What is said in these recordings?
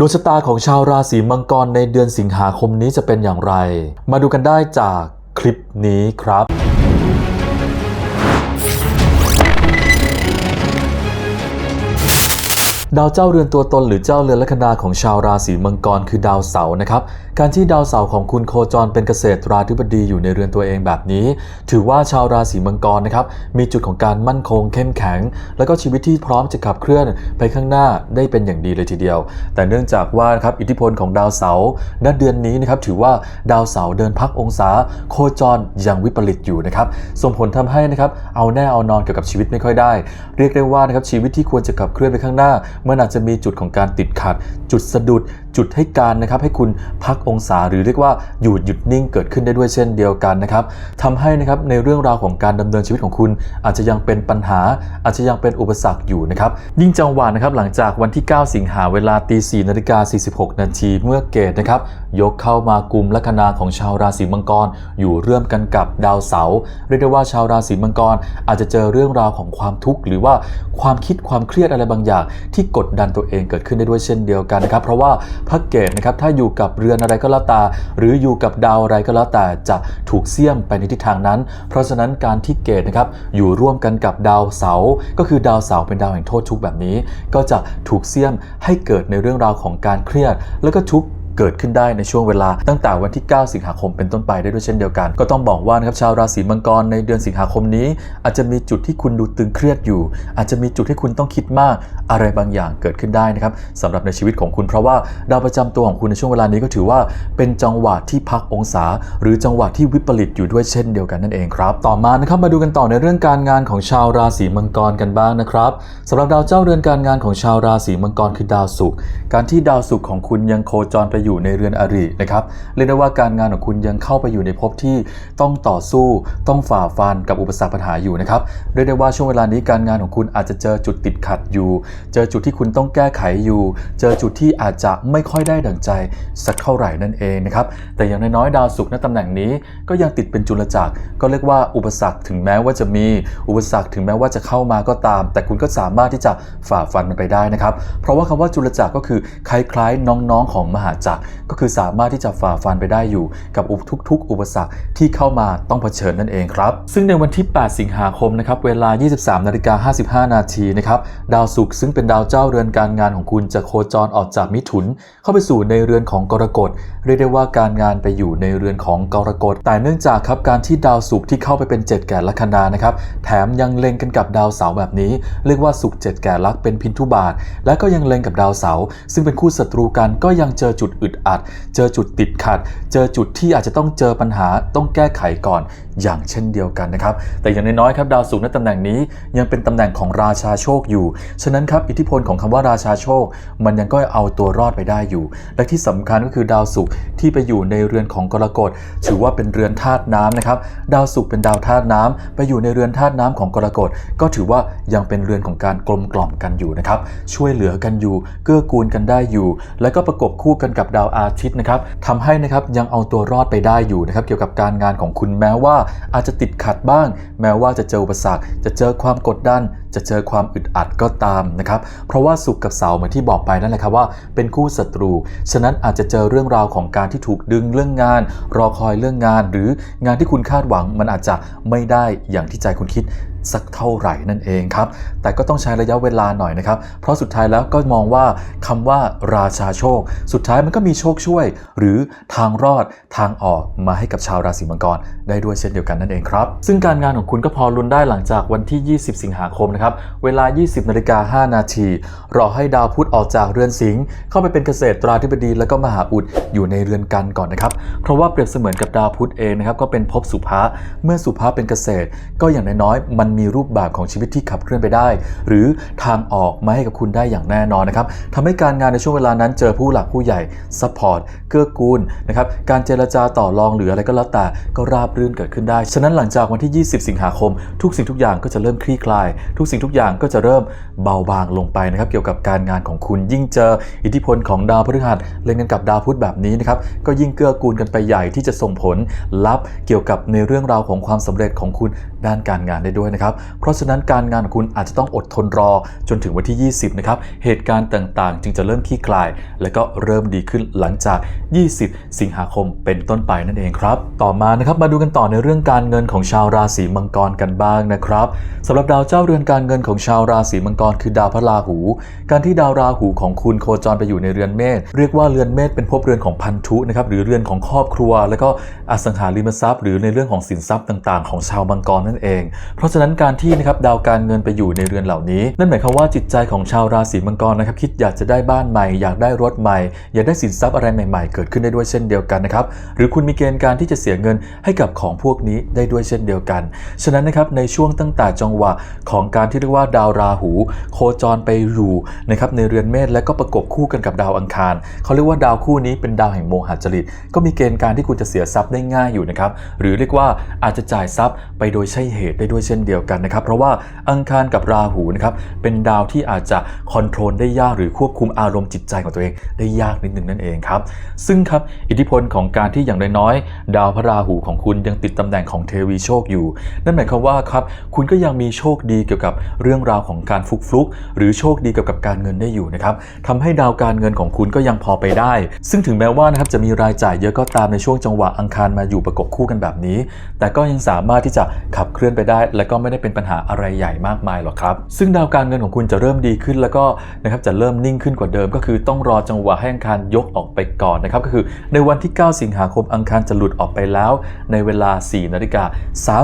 ดวงชะตาของชาวราศีมังกรในเดือนสิงหาคมนี้จะเป็นอย่างไร มาดูกันได้จากคลิปนี้ครับ ดาวเจ้าเรือนตัวตนหรือเจ้าเรือนลัคนาของชาวราศีมังกรคือดาวเสาร์นะครับ การที่ดาวเสาร์ของคุณโคจรเป็นเกษตราธิบดีอยู่ในเรือนตัวเองแบบนี้ ถือว่าชาวราศีมังกรนะครับมีจุดของการมั่นคงเข้มแข็ง แล้วก็ชีวิตที่พร้อมจะขับเคลื่อนไปข้างหน้าได้เป็นอย่างดีเลยทีเดียว แต่เนื่องจากว่านะครับอิทธิพลของดาวเสาร์ณเดือนนี้นะครับถือว่าดาวเสาร์เดินพักองศา โคจรยังวิปริตอยู่นะครับส่งผลทำให้นะครับเอาแน่เอานอนเกี่ยวกับชีวิตไม่ค่อยได้ เรียกได้ว่านะครับชีวิตที่ควรจะขับเคลื่อนไปข้างหน้ามันอาจจะมีจุดของการติดขัด จุดสะดุดจุดให้การนะครับให้คุณพักองศา หรือเรียกว่าหยุดหยุดนิ่งเกิดขึ้นได้ด้วยเช่นเดียวกันนะครับทำให้นะครับในเรื่องราวของการดำเนินชีวิตของคุณ อาจจะยังเป็นปัญหา อาจจะยังเป็นอุปสรรคอยู่นะครับยิ่งจังหวะนะครับหลังจากวันที่ 9 สิงหาเวลาตี4นาฬิกา46นาทีเมื่อเกตนะครับยกเข้ามากลุ่มลัคนาของชาวราศีมังกรอยู่ร่วมกันกับดาวเสาร์เรียกได้ว่าชาวราศีมังกรอาจจะเจอเรื่องราวของความทุกข์หรือว่าความคิดความเครียดอะไรบางอย่าง ที่กดดันตัวเองเกิดขึ้นได้ด้วยเช่นเดียวกันนะครับ เพราะว่าพระเกตนะครับถ้าอยู่กับเรือนอะไรก็แล้วแต่หรืออยู่กับดาวอะไรก็แล้วแต่จะถูกเสี่ยมไปในทิศทางนั้น เพราะฉะนั้นการที่เกตนะครับอยู่ร่วมกันกับดาวเสาร์ก็คือดาวเสาร์เป็นดาวแห่งโทษทุกข์แบบนี้ ก็จะถูกเสี่ยมให้เกิดในเรื่องราวของการเครียด แล้วก็ทุกข์ เกิดขึ้นได้ในช่วงเวลาตั้งแต่วันที่ 9 สิงหาคมเป็นต้นไปได้ด้วยเช่นเดียวกัน ก็ต้องบอกว่านะครับชาวราศีมังกรในเดือนสิงหาคมนี้ อาจจะมีจุดที่คุณดูตึงเครียดอยู่ อาจจะมีจุดที่คุณต้องคิดมากอะไรบางอย่างเกิดขึ้นได้นะครับสำหรับในชีวิตของคุณเพราะว่าดาวประจำตัวของคุณในช่วงเวลานี้ก็ถือว่าเป็นจังหวะที่พักองศา หรือจังหวะที่วิปริตอยู่ด้วยเช่นเดียวกันนั่นเองครับ ต่อมานะครับมาดูกันต่อในเรื่องการงานของชาวราศีมังกรกันบ้างนะครับสำหรับดาวเจ้าเรือนการงานของชาวราศีมังกรคือดาวศุกร์การที่ดาวศุกร์ของคุณยังโคจรไปอยอยู่ในเรือนอรินะครับเรียกได้ว่าการงานของคุณยังเข้าไปอยู่ในภพที่ต้องต่อสู้ต้องฝ่าฟันกับอุปสรรคปัญหาอยู่นะครับเรียกได้ว่าช่วงเวลานี้การงานของคุณอาจจะเจอจุดติดขัดอยู่ เจอจุดที่คุณต้องแก้ไขอยู่ เจอจุดที่อาจจะไม่ค่อยได้ดั่งใจสักเท่าไหร่นั่นเองนะครับแต่อย่างน้อยๆดาวศุกร์ณตำแหน่งนี้ก็ยังติดเป็นจุลจักรก็เรียกว่าอุปสรรคถึงแม้ว่าจะมีอุปสรรคถึงแม้ว่าจะเข้ามาก็ตาม แต่คุณก็สามารถที่จะฝ่าฟันมันไปได้นะครับ เพราะว่าคำว่าจุลจักรก็คือคล้ายๆน้องๆของมหาจักรก็คือสามารถที่จะฝ่าฟันไปได้อยู่กับอุทุก ๆ อุปสรรคที่เข้ามาต้องเผชิญนั่นเองครับ ซึ่งในวันที่ 8 สิงหาคมนะครับเวลา 23นาฬิกา55 นาทีนะครับดาวศุกร์ซึ่งเป็นดาวเจ้าเรือนการงานของคุณจะโคจรออกจากมิถุน เข้าไปสู่ในเรือนของกรกฎเรียกได้ว่าการงานไปอยู่ในเรือนของกรกฎแต่เนื่องจากครับการที่ดาวศุกร์ที่เข้าไปเป็นเจ็ดแก่ลัคนานะครับแถมยังเล็งกันกับดาวเสาร์แบบนี้ เรียกว่าศุกร์เจ็ดแก่ลักเป็นพินทุบาท และก็ยังเล็งกับดาวเสาร์ซึ่งเป็นคู่ศัตรูกันก็ยังเจอจุดอึดอัด เจอจุดติดขัด เจอจุดที่อาจจะต้องเจอปัญหาต้องแก้ไขก่อน อย่างเช่นเดียวกันนะครับ แต่อย่างน้อยๆครับดาวศุกร์ในตำแหน่งนี้ยังเป็นตำแหน่งของราชาโชคอยู่ ฉะนั้นครับอิทธิพลของคำว่าราชาโชค มันยังก็เอาตัวรอดไปได้อยู่ และที่สำคัญก็คือดาวศุกร์ที่ไปอยู่ในเรือนของกรกฎถือว่าเป็นเรือนธาตุน้ำนะครับ ดาวศุกร์เป็นดาวธาตุน้ำไปอยู่ในเรือนธาตุน้ำของกรกฎก็ถือว่ายังเป็นเรือนของการกลมกล่อมกันอยู่นะครับ ช่วยเหลือกันอยู่ เกื้อกูลกันได้อยู่ และก็ประกบคู่กันกับดาวอาทิตย์นะครับทำให้นะครับยังเอาตัวรอดไปได้อยู่นะครับ เกี่ยวกับการงานของคุณแม้ว่าอาจจะติดขัดบ้าง แม้ว่าจะเจออุปสรรค จะเจอความกดดันจะเจอความอึดอัดก็ตามนะครับเพราะว่าสุขกับเสาเหมือนที่บอกไปนั่นแหละครับว่าเป็นคู่ศัตรู ฉะนั้นอาจจะเจอเรื่องราวของการที่ถูกดึงเรื่องงาน รอคอยเรื่องงาน หรืองานที่คุณคาดหวังมันอาจจะไม่ได้อย่างที่ใจคุณคิดสักเท่าไหร่นั่นเองครับ แต่ก็ต้องใช้ระยะเวลาหน่อยนะครับ เพราะสุดท้ายแล้วก็มองว่าคำว่าราชาโชค สุดท้ายมันก็มีโชคช่วย หรือทางรอดทางออกมาให้กับชาวราศีมังกรได้ด้วยเช่นเดียวกันนั่นเองครับ ซึ่งการงานของคุณก็พอลุ้นได้หลังจากวันที่ 20 สิงหาคมนะครับ เวลา 20นาฬิกา5นาที รอให้ดาวพุธออกจากเรือนสิงห์เข้าไปเป็นเกษตราธิบดีแล้วก็มหาอุดอยู่ในเรือนกันก่อนนะครับ เพราะว่าเปรียบเสมือนกับดาวพุธเองนะครับก็เป็นภพสุภะเมื่อสุภะเป็นเกษตร ก็อย่างน้อยๆมันมีรูปแบบของชีวิตที่ขับเคลื่อนไปได้ หรือทางออกมาให้กับคุณได้อย่างแน่นอนนะครับทำให้การงานในช่วงเวลานั้นเจอผู้หลักผู้ใหญ่ซัพพอร์ตเกื้อกูลนะครับการเจรจาต่อรองหรืออะไรก็แล้วแต่ก็ราบรื่นเกิดขึ้นได้ ฉะนั้นหลังจากวันที่ 20 สิงหาคม ทุกสิ่งทุกอย่างก็จะเริ่มคลี่คลายทุกสิ่งทุกอย่างก็จะเริ่มเบาบางลงไปนะครับเกี่ยวกับการงานของคุณยิ่งเจออิทธิพลของดาวพฤหัสเล็งกันกับดาวพุธแบบนี้นะครับก็ยิ่งเกื้อกูลกันไปใหญ่ที่จะส่งผลลัพธ์เกี่ยวกับในเรื่องราวของความสำเร็จของคุณด้านการงานได้ด้วยนะครับเพราะฉะนั้นการงานของคุณอาจจะต้องอดทนรอจนถึงวันที่ 20 นะครับ เหตุการณ์ต่างๆ จึงจะเริ่มคลี่คลาย และก็เริ่มดีขึ้นหลังจาก 20 สิงหาคมเป็นต้นไปนั่นเองครับ ต่อมานะครับมาดูกันต่อในเรื่องการเงินของชาวราศีมังกรกันบ้างนะครับสำหรับดาวเจ้าเรือนการการเงินของชาวราศีมังกรคือดาวพระราหู การที่ดาวราหูของคุณโคจรไปอยู่ในเรือนเมษเรียกว่าเรือนเมษเป็นภพเรือนของพันธุนะครับหรือเรือนของครอบครัว แล้วก็อสังหาริมทรัพย์ หรือในเรื่องของสินทรัพย์ต่าง ๆ ของชาวมังกรนั่นเอง เพราะฉะนั้นการที่นะครับดาวการเงินไปอยู่ในเรือนเหล่านี้ นั่นหมายความว่าจิตใจของชาวราศีมังกรนะครับคิดอยากจะได้บ้านใหม่ อยากได้รถใหม่ อยากได้สินทรัพย์อะไรใหม่ ๆ เกิดขึ้นได้ด้วยเช่นเดียวกันนะครับหรือคุณมีเกณฑ์การที่จะเสียเงินให้กับของพวกนี้ได้ด้วยเช่นเดียวกัน ฉะนั้นนะครับในช่วงตั้งแต่จังหวะของการที่เรียกว่าดาวราหู โคจรไปอยู่นะครับในเรือนเมษและก็ประกบคู่กันกับดาวอังคารเขาเรียกว่าดาวคู่นี้เป็นดาวแห่งโมหะจริต ก็มีเกณฑ์การที่คุณจะเสียทรัพย์ได้ง่ายอยู่นะครับหรือเรียกว่าอาจจะจ่ายทรัพย์ไปโดยใช่เหตุได้ด้วยเช่นเดียวกันนะครับเพราะว่าอังคารกับราหูนะครับเป็นดาวที่อาจจะคอนโทรลได้ยากหรือควบคุมอารมณ์จิตใจของตัวเองได้ยากนิดนึงนั่นเองครับซึ่งครับอิทธิพลของการที่อย่างน้อยๆดาวพระราหูของคุณยังติดตำแหน่งของเทวีโชคอยู่ นั่นหมายความว่าครับคุณก็ยังมีโชคดีเกี่ยวกับเรื่องราวของการฟุกฟลุกหรือโชคดีเกี่ยวกับการเงินได้อยู่นะครับทำให้ดาวการเงินของคุณก็ยังพอไปได้ ซึ่งถึงแม้ว่านะครับจะมีรายจ่ายเยอะก็ตามในช่วงจังหวะอังคารมาอยู่ประกบคู่กันแบบนี้ แต่ก็ยังสามารถที่จะขับเคลื่อนไปได้ และก็ไม่ได้เป็นปัญหาอะไรใหญ่มากมายหรอกครับ ซึ่งดาวการเงินของคุณจะเริ่มดีขึ้นแล้วก็นะครับจะเริ่มนิ่งขึ้นกว่าเดิม ก็คือต้องรอจังหวะให้อังคารยกออกไปก่อนนะครับก็คือในวันที่ 9 สิงหาคมอังคารจะหลุดออกไปแล้ว ในเวลา4นาฬิกา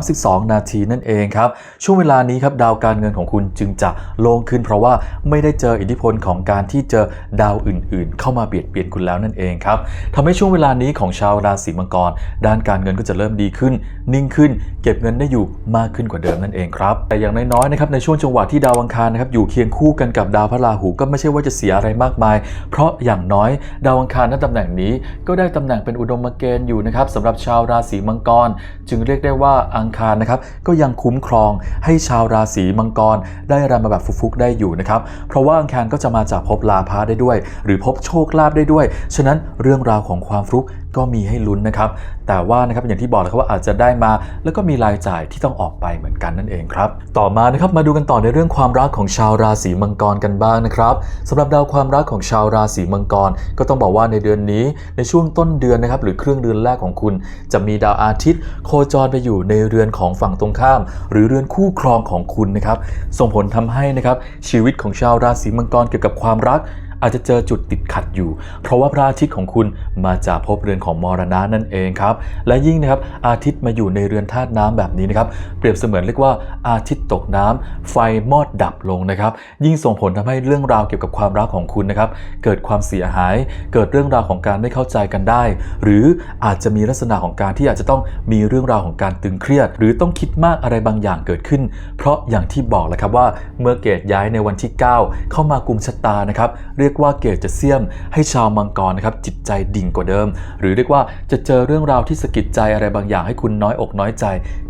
32 นาทีนั่นเองครับช่วงเวลานี้ครับดาวการเงินของคุณจึงจะโล่งขึ้น เพราะว่าไม่ได้เจออิทธิพลของการที่เจอดาวอื่นๆ เข้ามาเบียดเบียนคุณแล้วนั่นเองครับทำให้ช่วงเวลานี้ของชาวราศีมังกร ด้านการเงินก็จะเริ่มดีขึ้น นิ่งขึ้น เก็บเงินได้อยู่มากขึ้นกว่าเดิมนั่นเองครับแต่อย่างน้อยๆนะครับในช่วงจังหวะที่ดาวอังคารนะครับอยู่เคียงคู่กันกับดาวพระราหูก็ไม่ใช่ว่าจะเสียอะไรมากมาย เพราะอย่างน้อย ดาวอังคารณตำแหน่งนี้ก็ได้ตำแหน่งเป็นอุดมเกณฑ์อยู่นะครับสำหรับชาวราศีมังกร จึงเรียกได้ว่าอังคารนะครับก็ยังคุ้มครองให้ชาวราศีมังกร ได้รำมาแบบฟุกๆได้อยู่นะครับ เพราะว่าอังคารก็จะมาจากภพลาภะได้ด้วย หรือภพโชคลาภได้ด้วย ฉะนั้นเรื่องราวของความฟลุก ก็มีให้ลุ้นนะครับ แต่ว่านะครับอย่างที่บอกแล้วครับว่าอาจจะได้มา แล้วก็มีรายจ่ายที่ต้องออกไปเหมือนกันนั่นเองครับ ต่อมานะครับมาดูกันต่อในเรื่องความรักของชาวราศีมังกรกันบ้างนะครับสำหรับดาวความรักของชาวราศีมังกร ก็ต้องบอกว่าในเดือนนี้ ในช่วงต้นเดือนนะครับหรือครึ่งเดือนแรกของคุณ จะมีดาวอาทิตย์ โคจรไปอยู่ในเรือนของฝั่งตรงข้าม หรือเรือนคู่ครองของคุณนะครับส่งผลทำให้นะครับชีวิตของชาวราศีมังกรเกี่ยวกับความรักอาจจะเจอจุดติดขัดอยู่ เพราะว่าพระอาทิตย์ของคุณ มาจากภพเรือนของมรณะนั่นเองครับและยิ่งนะครับอาทิตย์มาอยู่ในเรือนธาตุน้ำแบบนี้นะครับเปรียบเสมือนเรียกว่าอาทิตย์ตกน้ำไฟมอดดับลงนะครับ ยิ่งส่งผลทำให้เรื่องราวเกี่ยวกับความรักของคุณนะครับ เกิดความเสียหาย เกิดเรื่องราวของการไม่เข้าใจกันได้ หรืออาจจะมีลักษณะของการที่อาจจะต้องมีเรื่องราวของการตึงเครียด หรือต้องคิดมากอะไรบางอย่างเกิดขึ้น เพราะอย่างที่บอกแหละครับว่าเมื่อเกตย้ายในวันที่ 9 เข้ามากุมชะตานะครับเรียกว่าเกตจะเสี่ยมให้ชาวมังกรนะครับจิตใจดิ่งกว่าเดิม หรือเรียกว่าจะเจอเรื่องราวที่สะกิดใจอะไรบางอย่างให้คุณน้อยอกน้อยใจ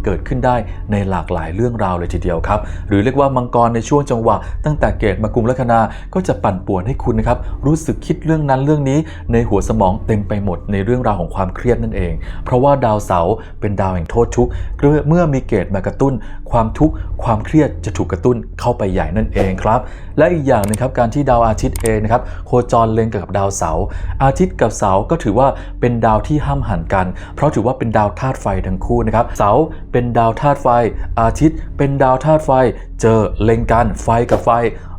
เกิดขึ้นได้ในหลากหลายเรื่องราวเลยทีเดียวครับ หรือเรียกว่ามังกรในช่วงจังหวะ ตั้งแต่เกตมากุมลัคนาก็จะปั่นป่วนให้คุณนะครับรู้สึกคิดเรื่องนั้นเรื่องนี้ ในหัวสมองเต็มไปหมดในเรื่องราวของความเครียดนั่นเอง เพราะว่าดาวเสาร์เป็นดาวแห่งโทษทุกข์เมื่อมีเกตมากระตุ้น ความทุกข์ความเครียดจะถูกกระตุ้นเข้าไปใหญ่นั่นเองครับ และอีกอย่างหนึงครับการที่ดาวอาทิตย์เองนะครับโคจรเล็งกับดาวเสาร์อาทิตย์กับเสาร์ก็ถือว่าเป็นดาวที่ห้ามหันกัน เพราะถือว่าเป็นดาวธาตุไฟทั้งคู่นะครับ เสาเป็นดาวธาตุไฟ อาทิตย์ เป็นดาวธาตุไฟ เจอเล็งกันไฟกับไฟ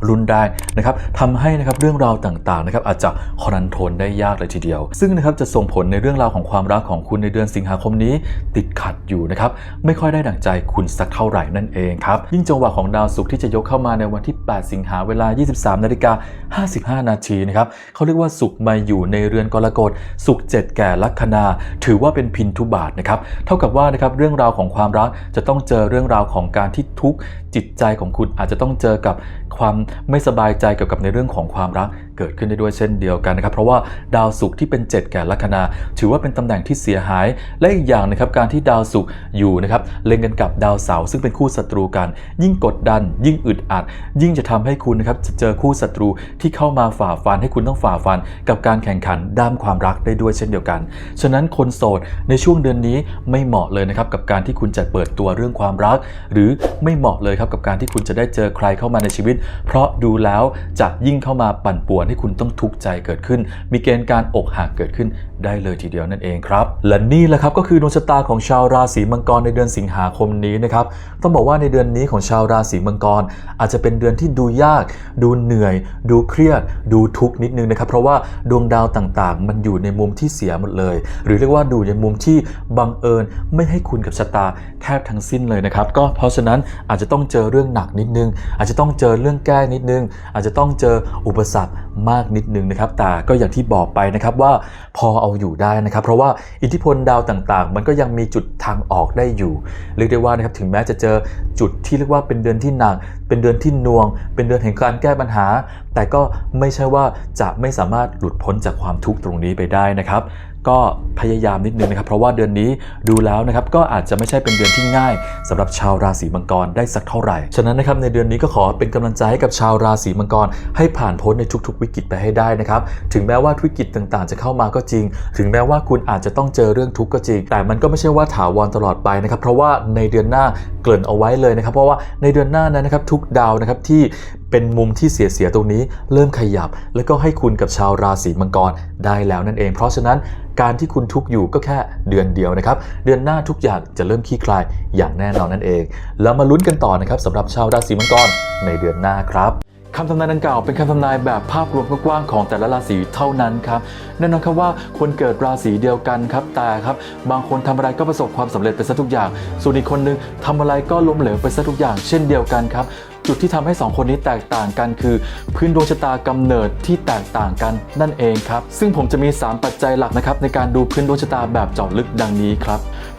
รุนแรงนะครับทำให้นะครับเรื่องราวต่างๆนะครับอาจจะคอนโทรลได้ยากเลยทีเดียว ซึ่งนะครับจะส่งผลในเรื่องราวของความรักของคุณในเดือนสิงหาคมนี้ ติดขัดอยู่นะครับไม่ค่อยได้ดั่งใจคุณสักเท่าไหร่นั่นเองครับยิ่งจังหวะของดาวศุกร์ที่จะยกเข้ามาในวันที่ 8 สิงหาเวลา 23นาฬิกา55 นาทีนะครับเขาเรียกว่าศุกร์มาอยู่ในเรือนกรกฎศุกร์เจ็ดแก่ลัคนาถือว่าเป็นพินทุบาทนะครับเท่ากับว่านะครับเรื่องราวของความรักจะต้องเจอเรื่องราวของการที่ทุกข์ จิตใจของคุณอาจจะต้องเจอกับความไม่สบายใจเกี่ยวกับในเรื่องของความรักเกิดขึ้นได้ด้วยเช่นเดียวกันนะครับ เพราะว่าดาวศุกร์ที่เป็น 7 แก่ลัคนา ถือว่าเป็นตำแหน่งที่เสียหาย และอีกอย่างนะครับการที่ดาวศุกร์อยู่นะครับเล็งกันกับดาวเสาร์ซึ่งเป็นคู่ศัตรูกัน ยิ่งกดดัน ยิ่งอึดอัด ยิ่งจะทำให้คุณนะครับจะเจอคู่ศัตรูที่เข้ามาฝ่าฟันให้คุณต้องฝ่าฟัน กับการแข่งขันด้ามความรักได้ด้วยเช่นเดียวกัน ฉะนั้นคนโสดในช่วงเดือนนี้ไม่เหมาะเลยนะครับกับการที่คุณจะเปิดตัวเรื่องความรัก หรือไม่เหมาะเลยครับกับการที่คุณจะได้เจอใครเข้ามาในชีวิต เพราะดูแล้วจะยิ่งเข้ามาปั่นป่วนให้คุณต้องทุกข์ใจเกิดขึ้น มีเกณฑ์การอกหักเกิดขึ้นได้เลยทีเดียวนั่นเองครับ และนี่แหละครับก็คือดวงชะตาของชาวราศีมังกรในเดือนสิงหาคมนี้นะครับต้องบอกว่าในเดือนนี้ของชาวราศีมังกร อาจจะเป็นเดือนที่ดูยาก ดูเหนื่อย ดูเครียด ดูทุกข์นิดนึงนะครับ เพราะว่าดวงดาวต่างๆ มันอยู่ในมุมที่เสียหมดเลย หรือเรียกว่าดูในมุมที่บังเอิญไม่ให้คุณกับชะตาแทบทั้งสิ้นเลยนะครับ ก็เพราะฉะนั้นอาจจะต้องเจอเรื่องหนักนิดนึง อาจจะต้องเจอเรื่องแก้นิดนึง อาจจะต้องเจออุปสรรคมากนิดนึงนะครับ แต่ก็อย่างที่บอกไปนะครับว่าพอเอาอยู่ได้นะครับ เพราะว่าอิทธิพลดาวต่างๆ มันก็ยังมีจุดทางออกได้อยู่ เรียกได้ว่านะครับถึงแม้จะเจอจุดที่เรียกว่าเป็นเดือนที่หนัก เป็นเดือนที่น่วง เป็นเดือนแห่งการแก้ปัญหา แต่ก็ไม่ใช่ว่าจะไม่สามารถหลุดพ้นจากความทุกข์ตรงนี้ไปได้นะครับ ก็พยายามนิดนึงนะครับ เพราะว่าเดือนนี้ดูแล้วนะครับก็อาจจะไม่ใช่เป็นเดือนที่ง่ายสำหรับชาวราศีมังกรได้สักเท่าไหร่ ฉะนั้นนะครับในเดือนนี้ก็ขอเป็นกำลังใจให้กับชาวราศีมังกร ให้ผ่านพ้นในทุกๆ วิกฤตไปให้ได้นะครับ ถึงแม้ว่าวิกฤตต่างๆ จะเข้ามาก็จริง ถึงแม้ว่าคุณอาจจะต้องเจอเรื่องทุกข์ก็จริง แต่มันก็ไม่ใช่ว่าถาวรตลอดไปนะครับ เพราะว่าในเดือนหน้าเกริ่นเอาไว้เลยนะครับ เพราะว่าในเดือนหน้านั้นนะครับทุกดาวนะครับที่เป็นมุมที่เสียๆตรงนี้เริ่มขยับ แล้วก็ให้คุณกับชาวราศีมังกรได้แล้วนั่นเอง เพราะฉะนั้น การที่คุณทุกข์อยู่ก็แค่เดือนเดียวนะครับ เดือนหน้าทุกอย่างจะเริ่มคลี่คลายอย่างแน่นอนนั่นเอง แล้วมาลุ้นกันต่อนะครับสำหรับชาวราศีมังกรในเดือนหน้าครับคำทำนายดังกล่าวเป็นคำทำนายแบบภาพรวมกว้างๆของแต่ละราศีเท่านั้นครับแน่นอนครับว่าคนเกิดราศีเดียวกันครับแต่ครับบางคนทำอะไรก็ประสบความสำเร็จไปซะทุกอย่าง ส่วนอีกคนนึงทำอะไรก็ล้มเหลวไปซะทุกอย่างเช่นเดียวกันครับ จุดที่ทำให้ 2 คนนี้แตกต่างกันคือ พื้นดวงชะตากำเนิดที่แตกต่างกันนั่นเองครับ ซึ่งผมจะมี 3 ปัจจัยหลักนะครับในการดูพื้นดวงชะตาแบบเจาะลึกดังนี้ครับ